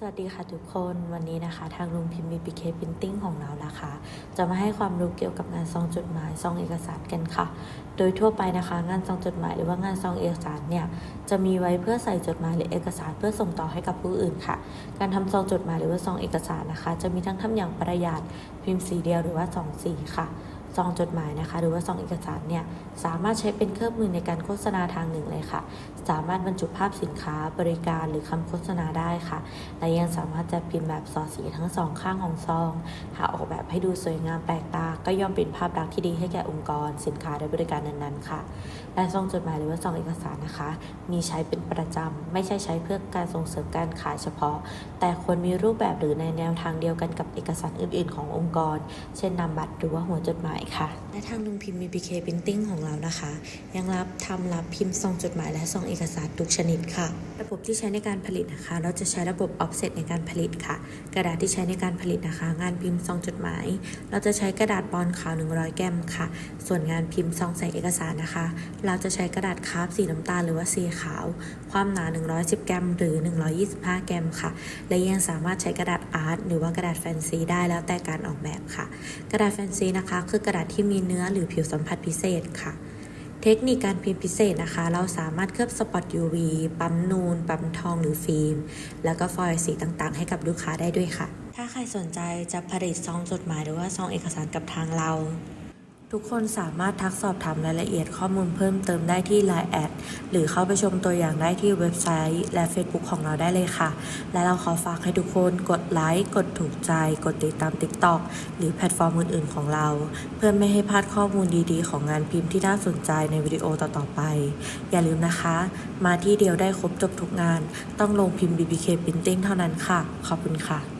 สวัสดีค่ะทุกคนวันนี้นะคะ ทางลุงพิมพ์ BPK Printing ของเรานะคะ จะมาให้ความรู้เกี่ยวกับงานซองจดหมายซองเอกสารกันค่ะ โดยทั่วไปนะคะ งานซองจดหมายหรือว่างานซองเอกสารเนี่ยจะมีไว้เพื่อใส่จดหมายหรือเอกสารเพื่อส่งต่อให้กับผู้อื่นค่ะ การทำซองจดหมายหรือว่าซองเอกสารนะคะ จะมีทั้งทำอย่างประหยัดพิมพ์สีเดียวหรือว่าสองสีค่ะ ซองจดหมายนะคะ หรือว่าซองเอกสารเนี่ยสามารถใช้เป็นเครื่องมือในการโฆษณาทางหนึ่งเลยค่ะ สามารถบรรจุภาพสินค้าบริการหรือคำโฆษณาได้ค่ะ และยังสามารถจัดพิมพ์แบบสอดสีทั้งสองข้างของซองหาออกแบบให้ดูสวยงามแปลกตา ก็ย่อมเป็นภาพลักษณ์ที่ดีให้แก่องค์กร สินค้าและบริการนั้นๆค่ะ และซองจดหมายหรือว่าซองเอกสารนะคะ มีใช้เป็นประจำไม่ใช่ใช้เพื่อการส่งเสริมการขายเฉพาะ แต่ควรมีรูปแบบหรือในแนวทางเดียวกันกับเอกสารอื่น ๆ ขององค์กร เช่นนามบัตรหรือว่าหัวจดหมายค่ะ และทางลุงพิมพ์ BPK Printing ของเรานะคะ ยังรับทำรับพิมพ์ซองจดหมายและซองเอกสารทุกชนิดค่ะ ระบบที่ใช้ในการผลิตนะคะ เราจะใช้ระบบ offset ในการผลิตค่ะ กระดาษที่ใช้ในการผลิตนะคะ งานพิมพ์ซองจดหมาย เราจะใช้กระดาษปอนขาว 100 แกรมค่ะ ส่วนงานพิมพ์ซองใส่เอกสารนะคะ เราจะใช้กระดาษคราฟสีน้ำตาลหรือว่าสีขาว ความหนา 110 แกรม หรือ 125 แกรมค่ะ และยังสามารถใช้กระดาษอาร์ตหรือว่ากระดาษแฟนซีได้แล้วแต่การออกแบบค่ะ กระดาษแฟนซีนะคะคือกระดาษที่มีเนื้อหรือผิวสัมผัสพิเศษค่ะ เทคนิคการพิมพ์พิเศษนะคะ เราสามารถเคลือบสปอต UV ปั๊มนูน ปั๊มทองหรือฟิล์ม แล้วก็ฟอยล์สีต่างๆ ให้กับลูกค้าได้ด้วยค่ะ ถ้าใครสนใจจะผลิตซองจดหมายหรือว่าซองเอกสารกับทางเรา ทุกคนสามารถทักสอบถามรายละเอียดข้อมูลเพิ่มเติมได้ที่ Line แอดหรือเข้าไปชมตัวอย่างได้ที่เว็บไซต์และ Facebook ของเราได้เลยค่ะ และเราขอฝากให้ทุกคนกดไลค์กดถูกใจ กดติดตาม TikTok หรือแพลตฟอร์มอื่น ๆ ของเรา เพื่อไม่ให้พลาดข้อมูลดีๆ ของงานพิมพ์ที่น่าสนใจในวิดีโอต่อ ๆ ไป อย่าลืมนะคะ มาที่เดียวได้ครบจบทุกงาน ต้องลงพิมพ์ BBK Printing เท่านั้นค่ะ ขอบคุณค่ะ